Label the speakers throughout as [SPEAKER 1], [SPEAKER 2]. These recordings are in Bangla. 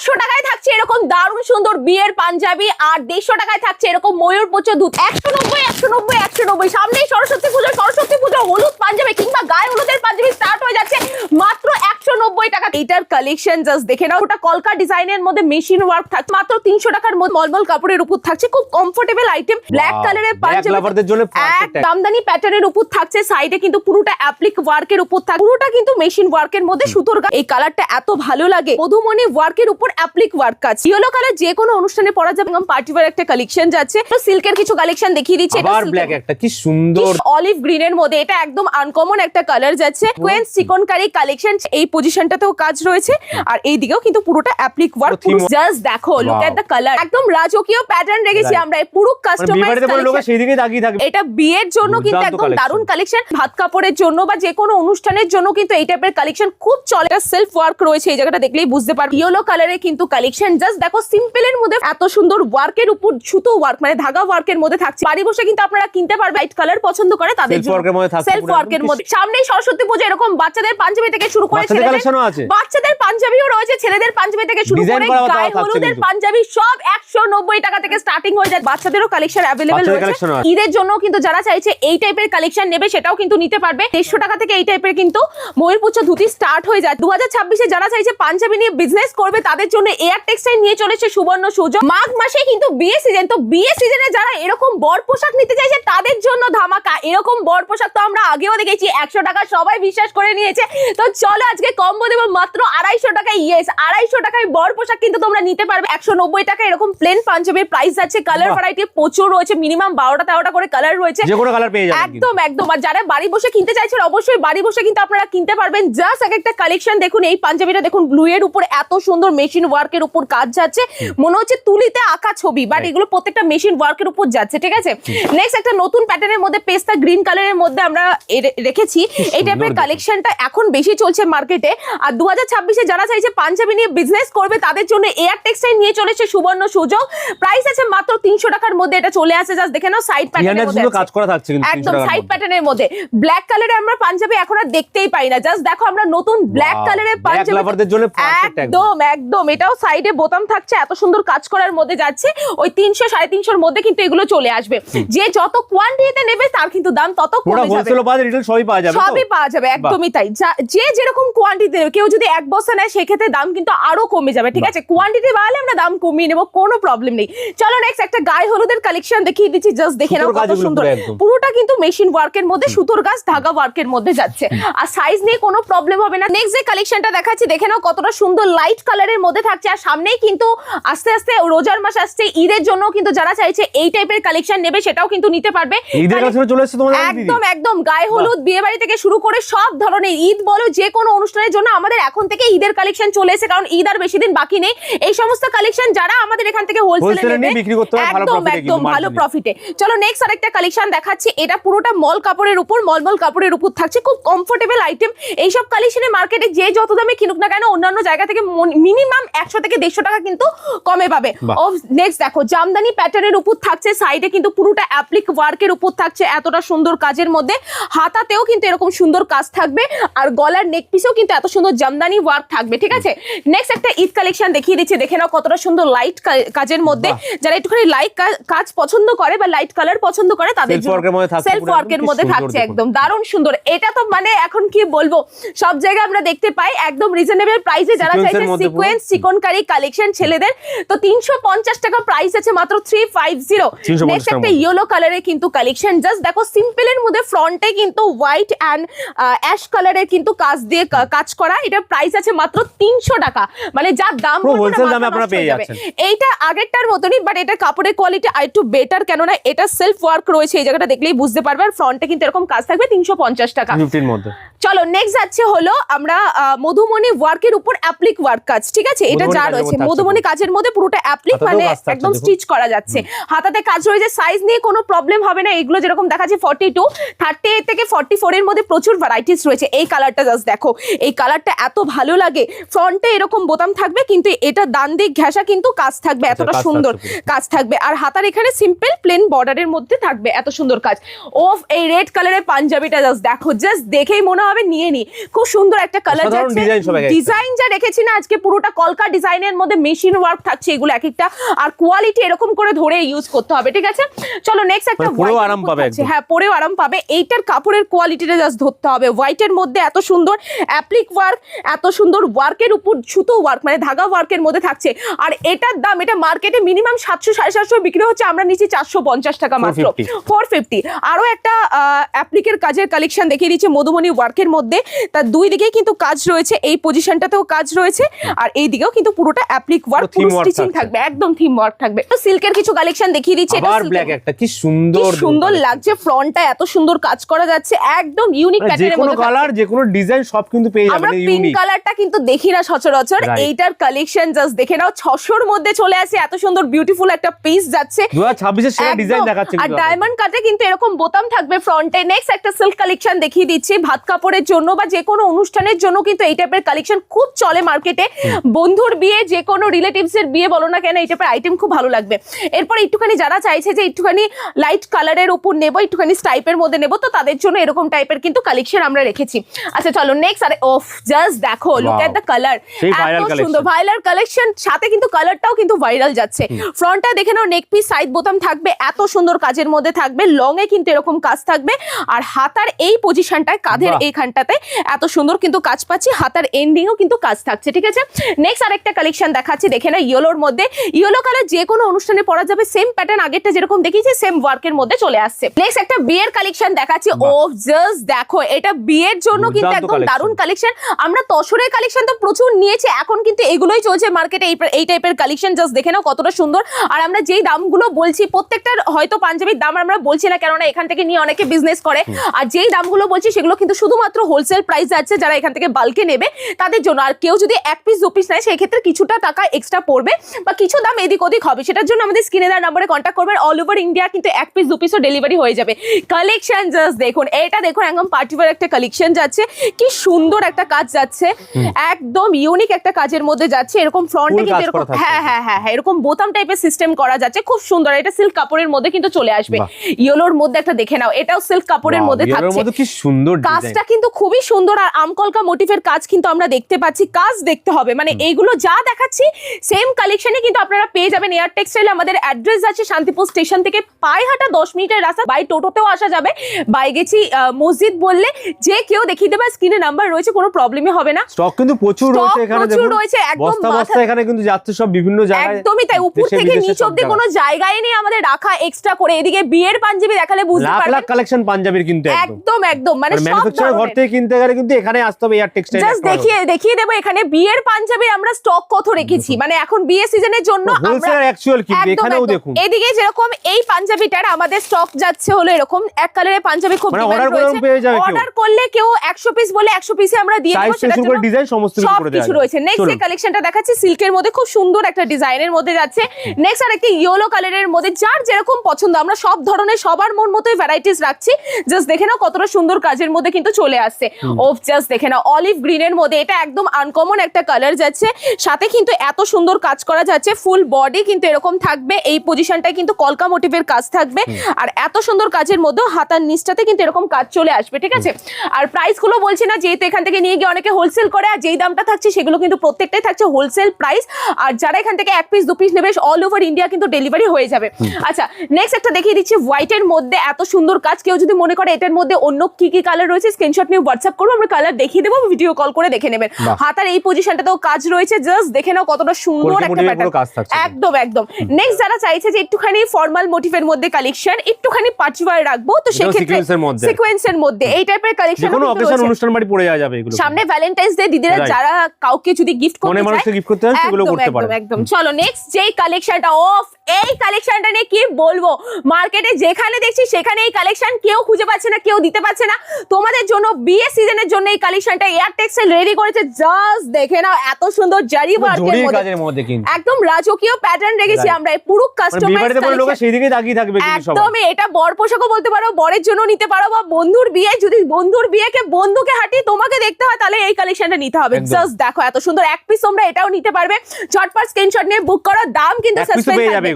[SPEAKER 1] একশো টাকায় থাকছে এরকম দারুণ সুন্দর বিয়ের পাঞ্জাবি আর দেড়শো টাকায় থাকছে এরকম ময়ূর পোচো দুধ। একশো নব্বই একশো নব্বই একশো নব্বই। সামনেই সরস্বতী পুজো সরস্বতী পুজো হলুদ পাঞ্জাবি কিংবা গায়ে হলুদের পাঞ্জাবি স্টার্ট হয়ে যাচ্ছে মাত্র একশো নব্বই টাকা। এটার কালেকশন জাস্ট দেখে নাও ওটা কলকা ডিজাইনের মধ্যে মেশিন ওয়ার্ক থাকছে মাত্র তিনশো টাকার মধ্যে মলমল কাপড়ের উপর থাকছে খুব কমফোর্টেবল আইটেম ব্ল্যাক কালারের পাঞ্জাবি এক দামদানি প্যাটার্নের উপর থাকছে সাইডে কিন্তু পুরোটা অ্যাপ্লিক ওয়ার্কের উপর থাকছে পুরোটা কিন্তু মেশিন ওয়ার্কের মধ্যে সুতোর। এই কালারটা এত ভালো লাগে মধুমণি ওয়ার্কের উপর অ্যাপ্লিক ওয়ার্ক কাজ ইয়েলো কালার যে কোনো অনুষ্ঠানে পরা যাবে। এবং পার্টি ওয়ার একটা কালেকশন যাচ্ছে। তো সিল্কের কিছু কালেকশন দেখিয়ে দিচ্ছি। এটা
[SPEAKER 2] ব্ল্যাক একটা কি সুন্দর।
[SPEAKER 1] অলিভ গ্রিন এর মধ্যে। এটা একদম আনকমন একটা কালার যাচ্ছে। কোয়েন চিকনকারি কালেকশন এই পজিশনটাতেও কাজ রয়েছে। আর এই দিকেও কিন্তু পুরোটা অ্যাপ্লিক ওয়ার্ক জাস্ট দেখো লুক. এট দ্য কালার একদম রাজকীয় প্যাটার্ন রেখেছি আমরা। এই পুরো
[SPEAKER 2] মানে
[SPEAKER 1] কাস্টমাইজ
[SPEAKER 2] সেই দিকে তাকিয়ে থাকবে
[SPEAKER 1] এটা বিয়ের জন্য কিন্তু একদম। দারুণ কালেকশন ভাত কাপড়ের জন্য বা যে কোনো অনুষ্ঠানের জন্য কিন্তু এই টাইপের কালেকশন খুব চলে। এটা সেলফ ওয়ার্ক রয়েছে। এই জায়গাটা দেখলেই বুঝতে পারবে। ইয়েলো কালারের কিন্তু কালেকশন জাস্ট দেখো সিম্পল এর মধ্যে এত সুন্দর ওয়ার্কের উপর সুতো ওয়ার্ক মানে ধাগা ওয়ার্কের মধ্যে থাকছে। বাড়ি বসে কিন্তু আপনারা কিনতে পারবে হোয়াইট কালার পছন্দ করে তাদের
[SPEAKER 2] সেলফ ওয়ার্ক এর মধ্যে থাকছে
[SPEAKER 1] সেলফ
[SPEAKER 2] ওয়ার্ক
[SPEAKER 1] ওয়ার্কের মধ্যে। সামনেই সরস্বতী পুজো এরকম বাচ্চাদের পাঞ্জাবি থেকে শুরু করে
[SPEAKER 2] বাচ্চাদের
[SPEAKER 1] ছেলেদের
[SPEAKER 2] কালেকশনও আছে।
[SPEAKER 1] বাচ্চাদের পাঞ্জাবিও রয়েছে ছেলেদের পাঞ্জাবি থেকে শুরু করে গায়ে হলুদের পাঞ্জাবি সব একশো নব্বই টাকা থেকে স্টার্টিং হয়ে যায়। বাচ্চাদেরও কালেকশন অ্যাভেলেবেল রয়েছে। ঈদের জন্য কিন্তু যারা চাইছে এই টাইপের কালেকশন নেবে সেটাও কিন্তু নিতে পারবে। দেড়শো টাকা থেকে এই টাইপের কিন্তু ময়ূরপুচ্ছ ধুতি স্টার্ট হয়ে যায়। দু হাজার ছাব্বিশে যারা চাইছে পাঞ্জাবি নিয়ে বিজনেস করবে তাদের জন্য এয়ার টেক্সটাইল নিয়ে চলেছে সুবর্ণ সুযোগ। মাঘ মাসে কিন্তু বিয়ে সিজন তো বিয়ে সিজনে যারা এরকম বর পোশাক নিতে চাইছে তাদের জন্য ধামাকা। এরকম বর পোশাক তো আমরা আগেও দেখেছি একশো টাকা সবাই বিশ্বাস করে নিয়েছে। তো চলো আজকে কম্বো দেবো মাত্র আড়াইশো টাকায় ইয়েস আড়াইশো টাকায় বর পোশাক কিন্তু তোমরা নিতে পারবে। একশো নব্বই টাকা এরকম প্লেন পাঞ্জাবির প্রাইস আছে কালার ভ্যারাইটি প্রচুর রয়েছে মিনিমাম বারোটা তেরোটা করে কালার রয়েছে।
[SPEAKER 2] যে কোনো কালার পেয়ে যাবেন
[SPEAKER 1] একদম একদম। আর যারা বাড়ি বসে কিনতে চাইছেন অবশ্যই বাড়ি বসে কিন্তু আপনারা কিনতে পারবেন। জাস্ট এক একটা কালেকশন দেখুন এই পাঞ্জাবিটা দেখুন ব্লু এর উপর এত সুন্দর মেশিন ওয়ার্কের উপর কাজ যাচ্ছে। মনে হচ্ছে তুলিতে আঁকা ছবি বাট এগুলো প্রত্যেকটা মেশিন ওয়ার্কের উপর যাচ্ছে ঠিক আছে? নেক্সট একটা নতুন প্যাটার্নের মধ্যে পেস্তা গ্রিন কালারের মধ্যে আমরা রেখেছি। এই টাইপের। কালেকশনটা এখন বেশি চলছে মার্কেটে আর দু হাজার ছাব্বিশে যারা চাইছে পাঞ্জাবি নিয়ে বিজনেস করবে তাদের জন্য এয়ার টেক্সটাইল নিয়ে চলেছে সুবর্ণ সুযোগ। প্রাইস আছে মাত্র তিনশো টাকার মধ্যে এটা চলে আসে জাস্ট দেখে নাও সাইড প্যাটার্নের মধ্যে
[SPEAKER 2] কাজ করা থাকছে কিন্তু
[SPEAKER 1] একদম সাইড। প্যাটার্নের মধ্যে। ব্ল্যাক কালারে আমরা পাঞ্জাবি এখন আর দেখতেই পাই না। জাস্ট দেখো আমরা নতুন ব্ল্যাক কালারের পাঞ্জাবি
[SPEAKER 2] loverদের জন্য একদম।
[SPEAKER 1] একদম এটাও সাইডে বোতাম থাকছে এত সুন্দর কাজ করার মধ্যে যাচ্ছে। ওই তিনশো সাড়ে তিনশোর মধ্যে কিন্তু এগুলো চলে আসবে। যে যত কোয়ান্টিটিতে নেবে তার কিন্তু দাম তত কমে যাবে।
[SPEAKER 2] হোলসেল বাজার রিটেল সবই পাওয়া যাবে
[SPEAKER 1] সবই পাওয়া যাবে একদমই তাই। যা- যে যেরকম কোয়ান্টিটি নেবে কেউ যদি এক বস্তা নেয় সেক্ষেত্রে দাম কিন্তু আরও কমে যাবে ঠিক আছে? কোয়ান্টিটি বাড়লে আমরা দাম কমিয়ে নেব কোনো প্রবলেম নেই। চলো নেক্সট একটা গায়ে হলুদের কালেকশন দেখিয়ে দিচ্ছি জাস্ট দেখে নাও কত সুন্দর। পুরোটা কিন্তু মেশিন ওয়ার্কের মধ্যে সুতোর গাছ ধাগা ওয়ার্কের মধ্যে যাচ্ছে। আর সাইজ নিয়ে কোনো প্রবলেম হবে না। নেক্সট যে কালেকশনটা দেখাচ্ছি দেখে নাও কতটা সুন্দর লাইট কালারের মধ্যে থাকছে। আর সামনেই কিন্তু আস্তে আস্তে রোজার মাস আসছে ঈদের জন্য কিন্তু যারা চাইছে এই টাইপের কালেকশন নেবে সেটাও কিন্তু নিতে পারবে। একদম একদম গায়ে হলুদ বিয়ে বাড়ি থেকে শুরু করে সব ধরনের ঈদ বলো যে কোনো অনুষ্ঠানের জন্য আমাদের এখন থেকে ঈদের কালেকশন চলে এসে কারণ ঈদ আর বেশি দিন বাকি নেই। এই সমস্ত কালেকশন যারা আমাদের এখান থেকে হোলসেলে
[SPEAKER 2] নিয়ে বিক্রি করতে হবে ভালো profit
[SPEAKER 1] একদম ভালো প্রফিটে চলো নেক্সট আরেকটা কালেকশন দেখাচ্ছি। এটা পুরোটা মল কাপড়ের উপর মলমল কাপড়ের উপর থাকছে। খুব কমফোর্টেবল আইটেম এইসব কালেকশনে মার্কেটে যে যত দামে কিনুক না কেন অন্যান্য জায়গা থেকে মিনিমাম একশো থেকে দেড়শো টাকা কিন্তু কমে পাবে। নেক্সট দেখো জামদানি প্যাটার্নের উপর থাকছে সাইডে কিন্তু পুরোটা অ্যাপ্লিক ওয়ার্কের উপর থাকছে এতটা সুন্দর কাজের মধ্যে। হাতাতেও কিন্তু এরকম সুন্দর কাজ থাকবে আর গলার নেক পিসেও কিন্তু এত সুন্দর জামদানি ওয়ার্ক থাকবে ঠিক আছে? নেক্সট একটা ঈদ কালেকশন দেখিয়ে দিচ্ছি দেখে নাও কতটা সুন্দর লাইট কাজের মধ্যে যারা একটুখানি লাইট কাজ পছন্দ করে বা লাইট কালার পছন্দ করে তাদের সেলফ ওয়ার্কের
[SPEAKER 2] একদম,
[SPEAKER 1] মধ্যে থাকছে একদম দারুণ সুন্দর। এটা তো মানে এখন কি বলব সব জায়গায় আমরা দেখতে পাই একদম রিজনেবল প্রাইসে যারা চাইছে সিকোয়েন্স চিকনকারি কালেকশন ছেলেদের। তো তিনশো পঞ্চাশ টাকা প্রাইস আছে মাত্র থ্রি ফাইভ জিরো
[SPEAKER 2] 350
[SPEAKER 1] নেক্সট একটা। ইয়েলো কালারের কিন্তু কালেকশন জাস্ট দেখো সিম্পলের মধ্যে ফ্রন্টে কিন্তু হোয়াইট অ্যান্ড অ্যাশ কালারের কিন্তু কাজ দিয়ে কাজ করা। এটা প্রাইস আছে মাত্র তিনশো টাকা। মানে যার দাম
[SPEAKER 2] এইটা
[SPEAKER 1] বলব আগেরটার মতনই বাট এটা কাপড়ের কোয়ালিটি আর একটু বেটার কেননা এটা সেলফ ওয়ার্ক রয়েছে, এই জায়গাটা দেখলেই বুঝতে পারবে, আর ফ্রন্টে কিন্তু এরকম কাজ থাকবে তিনশো পঞ্চাশ টাকা।
[SPEAKER 2] 50 এর মধ্যে।
[SPEAKER 1] চলো নেক্সট যাচ্ছে হলো আমরা মধুমণি ওয়ার্কের উপর অ্যাপ্লিক ওয়ার্ক কাজ ঠিক আছে? এটা যা রয়েছে মধুমণি কাজের মধ্যে পুরোটা অ্যাপ্লিক মানে একদম স্টিচ করা যাচ্ছে। হাতাতে কাজ রয়েছে সাইজ নিয়ে কোনো প্রবলেম হবে না এগুলো যেরকম দেখাচ্ছে ফর্টি টু থার্টি এইট থেকে ফর্টি ফোর এর মধ্যে প্রচুর ভ্যারাইটিস রয়েছে। এই কালারটা জাস্ট দেখো এই কালারটা এত ভালো লাগে। ফ্রন্টে এরকম বোতাম থাকবে কিন্তু এটা ডান দিক ঘেঁষা কিন্তু কাজ থাকবে
[SPEAKER 2] আচ্ছা,
[SPEAKER 1] এতটা সুন্দর কাজ থাকবে। আর হাতার এখানে সিম্পল প্লেন বর্ডারের মধ্যে থাকবে এত সুন্দর কাজ। ও এই রেড কালারের পাঞ্জাবিটা জাস্ট দেখো জাস্ট দেখেই মনে হবে নিয়ে নি। খুব সুন্দর একটা কালার যাচ্ছে। ডিজাইন যা রেখেছি না আজকে পুরোটা কলকা ডিজাইনের মধ্যে মেশিন ওয়ার্ক থাকছে এগুলো এক একটা। আর কোয়ালিটি এরকম করে ধরে ইউজ করতে হবে ঠিক আছে? চলো নেক্সট একটা
[SPEAKER 2] মানে পরেও আরাম পাবে
[SPEAKER 1] হ্যাঁ পরেও আরাম পাবে। এইটার কাপড়ের কোয়ালিটিটা জাস্ট ধরতে হবে। হোয়াইটের মধ্যে এত সুন্দর অ্যাপ্লিক ওয়ার্ক এত সুন্দর ওয়ার্কের উপর সুতো ওয়ার্ক মানে ধাগা ওয়ার্কের মধ্যে থাকছে। আর এটার দাম এটা মার্কেটে মিনিমাম সাতশো সাড়ে সাতশো বিক্রি হচ্ছে আমরা নিচ্ছি চারশো পঞ্চাশ টাকা মাত্র।
[SPEAKER 2] 450
[SPEAKER 1] ফোর ফিফটি আরও একটা অ্যাপ্লিকের কাজের কালেকশন দেখিয়ে দিচ্ছে। মধুমণি ওয়ার্কের মধ্যে তার দুই দিকেই কিন্তু কাজ রয়েছে এই পজিশনটাতেও কাজ রয়েছে আর এই দিকেও কিন্তু পুরোটা অ্যাপ্লিক ওয়ার্ক
[SPEAKER 2] পুরো
[SPEAKER 1] স্টিচিং থাকবে একদম থিম ওয়ার্ক থাকবে। তো সিল্কের কিছু কালেকশন দেখিয়ে দিচ্ছে এটা
[SPEAKER 2] ব্ল্যাক একটা কি সুন্দর
[SPEAKER 1] সুন্দর লাগছে ফ্রন্টটা এত সুন্দর কাজ করা যাচ্ছে একদম ইউনিক
[SPEAKER 2] মানে যে
[SPEAKER 1] প্যাটার্নের
[SPEAKER 2] কোনো
[SPEAKER 1] মধ্যে
[SPEAKER 2] কালার যে কোনো ডিজাইন সব কিন্তু পেয়ে যাবেন
[SPEAKER 1] আমরা পিঙ্ক কালারটা কিন্তু দেখি না সচরাচর এইটার কালেকশন জাস্ট দেখে নাও ছশোর মধ্যে চলে আসে এত সুন্দর বিউটিফুল একটা পিস যাচ্ছে।
[SPEAKER 2] দু হাজার ছাব্বিশের সেরা ডিজাইন দেখাচ্ছে
[SPEAKER 1] আর ডায়মন্ড কাটে কিন্তু এরকম বোতাম থাকবে ফ্রন্টে নেক্সট একটা সিল্ক কালেকশন দেখিয়ে দিচ্ছি ভাত কাপড়ের জন্য বা যে কোনো অনুষ্ঠানের জন্য কিন্তু এই টাইপের কালেকশন খুব চলে মার্কেটে বন্ধুর বিয়ে যে কোনো রিলেটিভস এর বিয়ে বলো না কেন এই টাইপের আইটেম খুব ভালো লাগবে। এরপর একটুখানি যারা চাইছে যে একটুখানি লাইট কালারের উপর নেব একটুখানি স্টাইপের মধ্যে নেব তো তাদের জন্য এরকম টাইপের কিন্তু কালেকশন আমরা রেখেছি। আচ্ছা চলো নেক্সট আরে ওফ জাস্ট দেখো লুক. এট দ্য কালার এত সুন্দর ভাইরাল কালেকশন সাথে কিন্তু কালারটাও কিন্তু ভাইরাল যাচ্ছে। ফ্রন্টটা দেখে নাও নেক পিস সাইড বোতাম থাকবে এত সুন্দর কাজের মধ্যে থাকবে লং এ কিন্তু এরকম কাজ থাকবে। আর হাতার এই পজিশনটায় কাঁধের
[SPEAKER 2] বাহ।
[SPEAKER 1] এইখানটাতে এত সুন্দর কিন্তু কাজ পাচ্ছি হাতার এন্ডিংও কিন্তু কাজ থাকছে ঠিক আছে? নেক্সট আরেকটা কালেকশন দেখাচ্ছি দেখে না ইয়েলোর মধ্যে। ইয়েলো কালার যে কোনো অনুষ্ঠানে পরা যাবে সেম প্যাটার্ন আগেরটা যেরকম দেখিয়েছি সেম ওয়ার্কের মধ্যে চলে আসছে। নেক্সট একটা বিয়ের কালেকশন দেখাচ্ছি ও জাস্ট দেখো এটা বিয়ের জন্য কিন্তু একদম। দারুণ কালেকশন আমরা তসরের কালেকশন তো প্রচুর নিয়েছি এখন কিন্তু এগুলোই চলছে মার্কেটে এই এই টাইপের কালেকশন জাস্ট দেখে নাও কতটা সুন্দর। আর আমরা যেই দামগুলো বলছি প্রত্যেকটার হয়তো পাঞ্জাবির দাম আমরা বলছি না কেননা এখান থেকে নিয়ে অনেকে বিজনেস করে। আর যেই দামগুলো বলছি সেগুলো কিন্তু শুধুমাত্র হোলসেল প্রাইস আছে যারা এখান থেকে বাল্কে নেবে তাদের জন্য। আর কেউ যদি এক পিস দু পিস নেয় সেই ক্ষেত্রে কিছুটা টাকা এক্সট্রা পড়বে বা কিছু দাম এদিক ওদিক হবে। সেটার জন্য আমাদের স্ক্রিনে দেওয়ার নাম্বারে কন্ট্যাক্ট করবেন। অল ওভার ইন্ডিয়া কিন্তু এক পিস দু পিসও ডেলিভারি হয়ে যাবে। কালেকশন জাস্ট দেখুন এটা দেখুন একদম পার্টিকুলার একটা কালেকশন যাচ্ছে। কি সুন্দর একটা কাজ যাচ্ছে। একদম ইউনিক একটা কাজের মধ্যে যাচ্ছে। এরকম ফ্রন্টে কিন্তু এরকম হ্যাঁ হ্যাঁ হ্যাঁ হ্যাঁ এরকম বোতাম টাইপের সিস্টেম করা যাচ্ছে। খুব সুন্দর এটা সিল্ক কাপড়ের মধ্যে কিন্তু চলে আসবে। ইয়েলোর মধ্যে একটা দেখে নাও এটাও সিল্ক কাপড়ের মধ্যে থাকছে।
[SPEAKER 2] কি সুন্দর
[SPEAKER 1] কাজটা কিন্তু খুবই সুন্দর আর আমকলকা মোটিভের কাজ কিন্তু আমরা দেখতে পাচ্ছি কাজ দেখতে হবে। মানে এইগুলো যা দেখাচ্ছি সেম কালেকশনে কিন্তু আপনারা পেয়ে যাবেন। এয়ার টেক্সটাইল আমাদের অ্যাড্রেস আছে শান্তিপুর স্টেশন থেকে পায়ে হাঁটা দশ মিনিটের রাস্তা। বাই টোটোতেও আসা যাবে। বাই গেছি মসজিদ বললে যে কেউ দেখিয়ে দেবে স্ক্রিনে নাম্বার রয়েছে কোনো প্রবলেমই হবে না।
[SPEAKER 2] স্টক কিন্তু প্রচুর রয়েছে এখানে
[SPEAKER 1] প্রচুর রয়েছে, একদম
[SPEAKER 2] বস্তা এখানে কিন্তু যাচ্ছে সব বিভিন্ন জায়গায়।
[SPEAKER 1] একদমই তাই উপর থেকে নিচ অব্দি কোনো জায়গায় নেই আমাদের রাখা এক্সট্রা করে। এদিকে বিয়ের পাঞ্জাবি দেখালে বুঝতে পারবেন
[SPEAKER 2] লাখ লাখ কালেকশন পাঞ্জাবির কিন্তু একদম।
[SPEAKER 1] একদম একদম। মানে সব
[SPEAKER 2] থেকে কিনতে গেলে কিন্তু এখানে আসতে হবে এয়ার টেক্সটাইল
[SPEAKER 1] জাস্ট দেখিয়ে দেখিয়ে দেবো এখানে বিয়ের পাঞ্জাবির আমরা স্টক কত রেখেছি। মানে এখন বিয়ে সিজনের জন্য আমরা
[SPEAKER 2] অ্যাকচুয়াল কিন্তু এখানেও দেখুন।
[SPEAKER 1] এদিকে যেরকম এই পাঞ্জাবিটার আমাদের স্টক যাচ্ছে হলো এরকম এক কালারের পাঞ্জাবি খুব
[SPEAKER 2] মানে
[SPEAKER 1] ডিমান্ড রয়েছে। অর্ডার করলে কেউ 100 পিস বলে 100 পিসে আমরা দিয়ে দেবো
[SPEAKER 2] করে
[SPEAKER 1] জন্য
[SPEAKER 2] ডিজাইন সমস্ত কিছু করে দেওয়া
[SPEAKER 1] কিছু রয়েছে। নেক্সট যে। কালেকশনটা দেখাচ্ছি সিল্কের মধ্যে খুব সুন্দর একটা ডিজাইনের মধ্যে যাচ্ছে। নেক্সট আর একটা ইয়েলো কালারের মধ্যে যার যেরকম পছন্দ আমরা সব ধরনের সবার মন মতোই ভ্যারাইটিস রাখছি। জাস্ট দেখে নাও কতটা সুন্দর কাজের মধ্যে কিন্তু চলে আসছে। ও জাস্ট দেখে না অলিভ গ্রিনের মধ্যে এটা একদম আনকমন একটা কালার যাচ্ছে। সাথে কিন্তু এত সুন্দর কাজ করা যাচ্ছে ফুল বডি কিন্তু এরকম থাকবে এই পজিশনটায় কিন্তু কলকা মোটিভের কাজ থাকবে। আর এত সুন্দর কাজের মধ্যেও হাতার নিচটাতে কিন্তু এরকম কাজ চলে আসবে ঠিক আছে? আর প্রাইসগুলো বলছি না যেহেতু এখান থেকে নিয়ে গিয়ে অনেকে হোলসেল করে আর যেই দামটা থাকছে সেগুলো কিন্তু প্রত্যেকটাই থাকছে হোলসেল প্রাইস আর যারা এখান থেকে এক পিস দু পিস নেবে অল ওভার ইন্ডিয়া কিন্তু ডেলিভারি হয়ে যাবে। আচ্ছা নেক্সট একটা দেখিয়ে দিচ্ছি হোয়াইটের মধ্যে এত সুন্দর কাজ কেউ যদি মনে করে এটার মধ্যে অন্য কি কি কালার রয়েছে স্ক্রিনশট নিয়ে হোয়াটসঅ্যাপ করব আমরা কালার দেখিয়ে দেবো ভিডিও কল করে দেখে নেবেন। হাতার এই পজিশনটাতেও কাজ রয়েছে জাস্ট দেখে নাও কতটা সুন্দর একটা প্যাটার্ন একদম একদম। নেক্সট যারা চাইছে যে একটুখানি ফর্মাল মোটিভের মধ্যে কালেকশন একটুখানি পাঁচবার রাখব তো সেক্ষেত্রে। সিকোয়েন্সের মধ্যে। এই টাইপের কালেকশন
[SPEAKER 2] কোনো অকেশন অনুষ্ঠান বাড়ি পড়ে যাওয়া যাবে এগুলো।
[SPEAKER 1] সামনে ভ্যালেন্টাইন্স ডে দিদিরা যারা কাউকে যদি গিফট করতে চায়
[SPEAKER 2] মানুষকে গিফট করতে সেগুলো
[SPEAKER 1] একদম,
[SPEAKER 2] করতে
[SPEAKER 1] একদম,
[SPEAKER 2] পারে
[SPEAKER 1] একদম। চলো নেক্সট যেই কালেকশনটা অফ এই কালেকশনটা নিয়ে কি বলব? মার্কেটে যেখানে দেখছি সেখানে এই কালেকশন কেউ খুঁজে পাচ্ছে না কেউ দিতে পারছে না। তোমাদের জন্য বিয়ে সিজনের জন্য এই কালেকশনটা এয়ার টেক্সটাইল রেডি করেছে। জাস্ট দেখে নাও এত সুন্দর জারি ওয়ার্কের মধ্যে।
[SPEAKER 2] কাজের মধ্যে কিন্তু।
[SPEAKER 1] একদম রাজকীয় প্যাটার্ন রেখেছি আমরা পুরো
[SPEAKER 2] মানে
[SPEAKER 1] কাস্টমাইজ একদমই এটা বর পোশাকও বলতে পারো বরের জন্য নিতে পারো বা বন্ধুর বিয়ে যদি বন্ধুর বিয়েকে বন্ধুকে হাঁটিয়ে তোমাকে দেখতে হয় তাহলে এই কালেকশনটা নিতে হবে। জাস্ট দেখো এত সুন্দর এক পিস তোমরা এটাও নিতে পারবে। ঝটপট স্ক্রিনশট নিয়ে বুক করো দাম কিন্তু
[SPEAKER 2] এক যাবে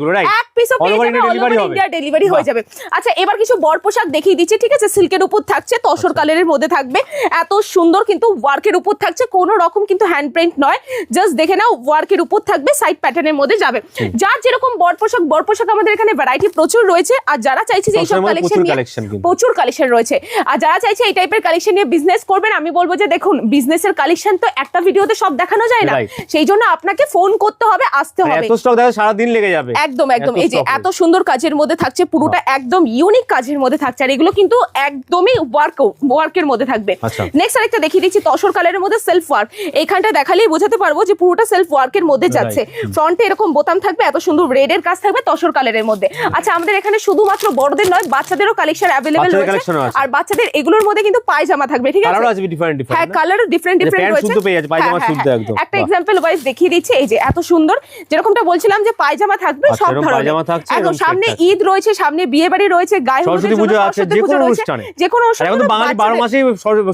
[SPEAKER 1] পিসও পেয়ে অল ওভার ইন্ডিয়া ডেলিভারি হয়ে যাবে। আচ্ছা এবার কিছু বর পোশাক দেখিয়ে দিচ্ছি ঠিক আছে? সিল্কের উপর থাকছে তসর কালারের মধ্যে থাকবে। এত সুন্দর কিন্তু ওয়ার্কের উপর থাকছে কোনো রকম কিন্তু হ্যান্ড প্রিন্ট নয়। জাস্ট দেখে নাও ওয়ার্কের উপর থাকবে সাইড প্যাটার্নের মধ্যে যাবে। যার যেরকম বর পোশাক বর পোশাক আমাদের এখানে ভ্যারাইটি প্রচুর রয়েছে। আর যারা চাইছে যে এইসব কালেকশন
[SPEAKER 2] প্রচুর
[SPEAKER 1] নিয়ে
[SPEAKER 2] কালেকশন
[SPEAKER 1] প্রচুর কালেকশন রয়েছে। আর যারা চাইছে এই টাইপের কালেকশন নিয়ে বিজনেস করবেন আমি বলব যে দেখুন বিজনেসের কালেকশন তো একটা ভিডিওতে সব দেখানো যায় না। সেই জন্য আপনাকে ফোন করতে হবে আসতে
[SPEAKER 2] মানে
[SPEAKER 1] হবে।
[SPEAKER 2] এত স্টক দেখা সারা দিন লেগে যাবে।
[SPEAKER 1] একদম একদম। এই যে এত সুন্দর কাজের মধ্যে থাকছে পুরোটা একদম ইউনিক কাজের মধ্যে থাকছে। আর এগুলো কিন্তু একদমই ওয়ার্ক ওয়ার্কের মধ্যে থাকবে।
[SPEAKER 2] আচ্ছা।
[SPEAKER 1] নেক্সট আরেকটা দেখিয়ে দিচ্ছি তসর কালারের মধ্যে সেলফ ওয়ার্ক এইখানটা দেখালেই বোঝাতে পারব যে পুরোটা সেলফ ওয়ার্কের মধ্যে যাচ্ছে। ফ্রন্টে এরকম বোতাম থাকবে এত সুন্দর রেড এর কাজ থাকবে তসর কালারের মধ্যে। আচ্ছা আমাদের এখানে শুধুমাত্র বড়দের নয় বাচ্চাদেরও কালেকশন অ্যাভেলেবেল রয়েছে। আর বাচ্চাদের এগুলোর মধ্যে কিন্তু পায়জামা থাকবে ঠিক আছে?
[SPEAKER 2] কালারও আছে ডিফারেন্ট
[SPEAKER 1] হ্যাঁ
[SPEAKER 2] ডিফারেন্ট
[SPEAKER 1] কালারও ডিফারেন্ট ডিফারেন্ট রয়েছে।
[SPEAKER 2] শুদ্ধ পেয়ে যাচ্ছে, পায়জামা
[SPEAKER 1] হ্যাঁ, হ্যাঁ,
[SPEAKER 2] শুদ্ধ
[SPEAKER 1] হ্যাঁ।
[SPEAKER 2] একদম।
[SPEAKER 1] একটা। এক্সাম্পল ওয়াইজ দেখিয়ে দিচ্ছি এই যে এত সুন্দর যেরকমটা বলছিলাম যে পায়জামা থাকবে
[SPEAKER 2] আচ্ছা,
[SPEAKER 1] সব ধরনের।
[SPEAKER 2] পায়জামা থাকছে,
[SPEAKER 1] একদম সামনে ঈদ রয়েছে সামনে বিয়ে বাড়ি রয়েছে গায়ে
[SPEAKER 2] সরস্বতী পুজো আছে যে কোনো অনুষ্ঠানে।
[SPEAKER 1] যে কোনো অনুষ্ঠানে
[SPEAKER 2] এখন বাঙালি বারো মাসেই সব-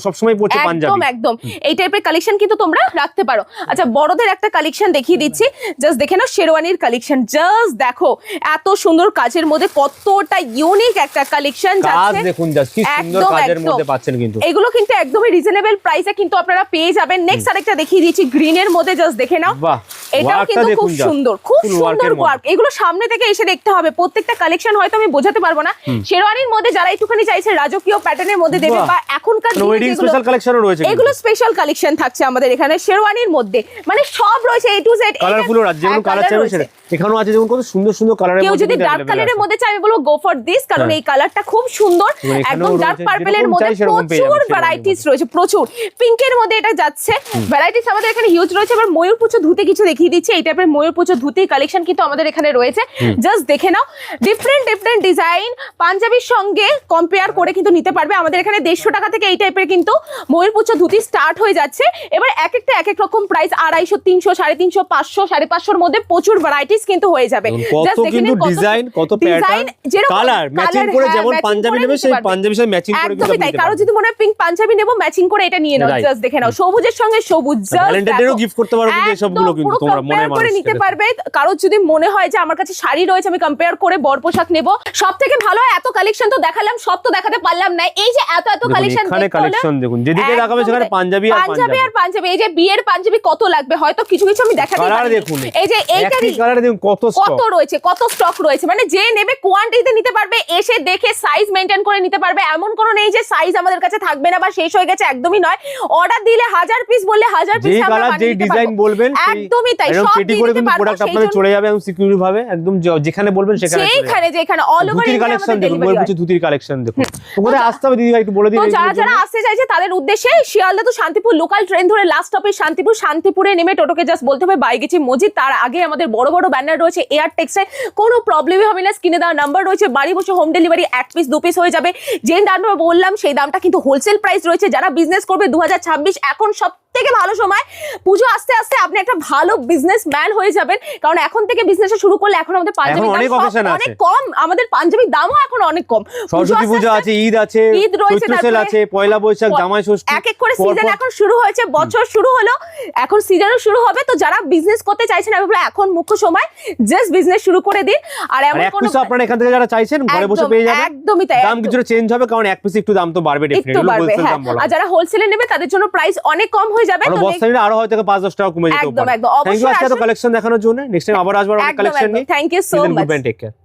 [SPEAKER 2] সবসময় পড়ছে পাঞ্জাবি।
[SPEAKER 1] একদম। একদম এই টাইপের কালেকশন কিন্তু তোমরা রাখতে পারো। আচ্ছা বড়দের একটা কালেকশন দেখিয়ে দিচ্ছি। জাস্ট দেখে নাও শেরওয়ানির কালেকশন জাস্ট দেখো এত সুন্দর কাজের মধ্যে কতটা ইউনিক একটা কালেকশন যাচ্ছে।
[SPEAKER 2] দেখুন জাস্ট কি সুন্দর
[SPEAKER 1] একদম,
[SPEAKER 2] কাজের
[SPEAKER 1] একদম।
[SPEAKER 2] মধ্যে পাচ্ছেন কিন্তু।
[SPEAKER 1] এগুলো কিন্তু একদমই রিজনেবল প্রাইসে কিন্তু আপনারা পেয়ে যাবেন। নেক্সট আরেকটা দেখিয়ে দিচ্ছি গ্রিনের মধ্যে জাস্ট দেখে নাও।
[SPEAKER 2] বাহ।
[SPEAKER 1] এটাও কিন্তু খুব সুন্দর খুব সুন্দর ওয়ার্ক এগুলো সামনে থেকে এসে দেখতে হবে। প্রত্যেকটা কালেকশন হয়তো আমি বোঝাতে পারব না। শেরওয়ানির মধ্যে যারা একটুখানি চাইছে রাজকীয় প্যাটার্নের মধ্যে দেবে বা এখনকার
[SPEAKER 2] স্পেশাল কালেকশনও রয়েছে
[SPEAKER 1] এগুলো স্পেশাল কালেকশন থাকছে আমাদের এখানে শেরওয়ানির মধ্যে। মানে সব রয়েছে এ টু জেড
[SPEAKER 2] কালারফুল যেগুলো কালার চাইবে এখানেও আছে যেমন কত সুন্দর সুন্দর কালারের
[SPEAKER 1] কেউ
[SPEAKER 2] মধ্যে
[SPEAKER 1] যদি ডার্ক কালারের মধ্যে চাই আমি বলব গো ফর দিস কারণ
[SPEAKER 2] হ্যাঁ।
[SPEAKER 1] এই কালারটা খুব সুন্দর। একদম ডার্ক পার্পেলের মধ্যে প্রচুর ভ্যারাইটিস রয়েছে প্রচুর। পিঙ্কের মধ্যে এটা যাচ্ছে। ভ্যারাইটিস আমাদের এখানে হিউজ রয়েছে এবার ময়ূর পুচো ধুতে কিছু দেখিয়ে দিচ্ছি এই টাইপের ময়ূর পুচো ধুতি কালেকশন কিন্তু আমাদের এখানে রয়েছে। জাস্ট দেখে নাও। ডিফারেন্ট ডিফারেন্ট ডিজাইন পাঞ্জাবির সঙ্গে কম্পেয়ার করে কিন্তু নিতে পারবে। আমাদের এখানে দেড়শো টাকা থেকে এই টাইপের কিন্তু ময়ূর পুচো ধুতি স্টার্ট হয়ে যাচ্ছে। এবার এক একটা এক এক রকম প্রাইস আড়াইশো তিনশো সাড়ে তিনশো পাঁচশো সাড়ে পাঁচশোর মধ্যে প্রচুর ভ্যারাইটিস কিন্তু হয়ে যাবে। Just দেখে নিন
[SPEAKER 2] ডিজাইন কত প্যাটার্ন কালার ম্যাচিং করে
[SPEAKER 1] হ্যাঁ,
[SPEAKER 2] যেমন পাঞ্জাবি নেবে সেই পাঞ্জাবির সাথে ম্যাচিং করে
[SPEAKER 1] একদমই তাই
[SPEAKER 2] কারও
[SPEAKER 1] যদি মনে হয় পিঙ্ক পাঞ্জাবি নেব ম্যাচিং করে এটা নিয়ে নাও। জাস্ট দেখে নাও সবুজের সঙ্গে সবুজ
[SPEAKER 2] গিফট করতে পারো কিন্তু এসবগুলো কিন্তু
[SPEAKER 1] পুরো
[SPEAKER 2] তোমরা মনে
[SPEAKER 1] করে নিতে পারবে। কারও যদি মনে হয় যে আমার কাছে শাড়ি রয়েছে আমি কম্পেয়ার করে বর পোশাক নেব। সব থেকে ভালো এত কালেকশন তো দেখালাম সব তো দেখাতে পারলাম না। এই যে এত এত কালেকশন
[SPEAKER 2] এখানে কালেকশন দেখুন। যেদিকে দেখাবে সেখানে পাঞ্জাবি আর
[SPEAKER 1] পাঞ্জাবি
[SPEAKER 2] পাঞ্জাবি।
[SPEAKER 1] আর পাঞ্জাবি। এই যে বিয়ের পাঞ্জাবি কত লাগবে? হয়তো কিছু কিছু আমি দেখাতে পারি এই যে এইটারই
[SPEAKER 2] একই দেখুন কত
[SPEAKER 1] কত রয়েছে কত স্টক রয়েছে। মানে যে নেবে কোয়ান্টিটিতে নিতে পারবে এসে দেখে সাইজ মেনটেন করে নিতে পারবে। এমন কোনো নেই যে সাইজ আমাদের কাছে থাকবে না বা শেষ হয়ে গেছে একদমই নয়। অর্ডার দিলে হাজার পিস বললে হাজার পিস
[SPEAKER 2] যেই
[SPEAKER 1] আমরা বানিয়ে দিতে পারব। একদমই তাই সব দিয়ে দিতে পারব,
[SPEAKER 2] প্রোডাক্ট আপনাদের চলে যাবে এবং সিকিউরিটি ভাবে একদম যেখানে বলবেন সেখানে
[SPEAKER 1] সেইখানে যেখানে অল ওভার
[SPEAKER 2] ধুতির কালেকশন দেখুন ময়ূর ধুতির কালেকশন দেখুন। ওখানে আসতে হবে দিদি একটু বলে দিন
[SPEAKER 1] যারা যারা
[SPEAKER 2] জন্য।
[SPEAKER 1] আসতে চাইছে তাদের উদ্দেশ্যে শিয়ালদা তো শান্তিপুর লোকাল ট্রেন ধরে লাস্ট স্টপে শান্তিপুর। শান্তিপুরে নেমে টোটোকে জাস্ট বলতে হবে বাই গেছি মসজিদ তার আগে আমাদের বড় বড় ব্যানার রয়েছে এয়ার টেক্সটাইল কোনো প্রবলেমই হবে না স্ক্রিনে দেওয়া নাম্বার রয়েছে। বাড়ি বসে হোম ডেলিভারি এক পিস দু পিস হয়ে যাবে। যে দামটা বললাম সেই দামটা কিন্তু হোলসেল প্রাইস রয়েছে। যারা বিজনেস করবে দু হাজার ছাব্বিশ এখন সব থেকে ভালো সময়। পুজো আস্তে আস্তে আপনি একটা ভালো বিজনেস ম্যান হয়ে যাবেন। কারণ এখন থেকে বিজনেস শুরু করলে এখন আমাদের পাঞ্জাবি
[SPEAKER 2] অনেক
[SPEAKER 1] কম। আমাদের পাঞ্জাবির দামও এখন অনেক কম।
[SPEAKER 2] সরস্বতী পূজা আছে ঈদ আছে
[SPEAKER 1] ঈদ রয়েছে,
[SPEAKER 2] সেল আছে পয়লা বৈশাখ জামাই ষষ্ঠী
[SPEAKER 1] এক এক করে সিজন এখন শুরু হয়েছে বছর শুরু হলো। এখন সিজনও শুরু হবে। তো যারা বিজনেস করতে চাইছেন আমি বলব এখন মুখ্য সময় জাস্ট বিজনেস শুরু করে দিন। আর এমন কোনো
[SPEAKER 2] আপনারা এখান থেকে যারা চাইছেন ঘরে বসে পেয়ে যাবেন।
[SPEAKER 1] একদমই তাই
[SPEAKER 2] দাম। কিছুটা চেঞ্জ হবে কারণ এক পিস একটু দাম তো বাড়বে ডেফিনেটলি হোলসেল
[SPEAKER 1] হ্যাঁ।
[SPEAKER 2] দাম বলা
[SPEAKER 1] আর যারা হোলসেলে নেবে তাদের জন্য প্রাইস অনেক কম হয়ে যাবে তো
[SPEAKER 2] বস্তা নিলে আরও হয়তো পাঁচ দশ টাকা কমে যেতে পারে।
[SPEAKER 1] একদম।
[SPEAKER 2] একদম
[SPEAKER 1] অবশ্যই
[SPEAKER 2] কালেকশন দেখানোর জন্য। নেক্সট টাইম আবার আসবার অনেক কালেকশন নিয়ে।
[SPEAKER 1] Thank you so much
[SPEAKER 2] take care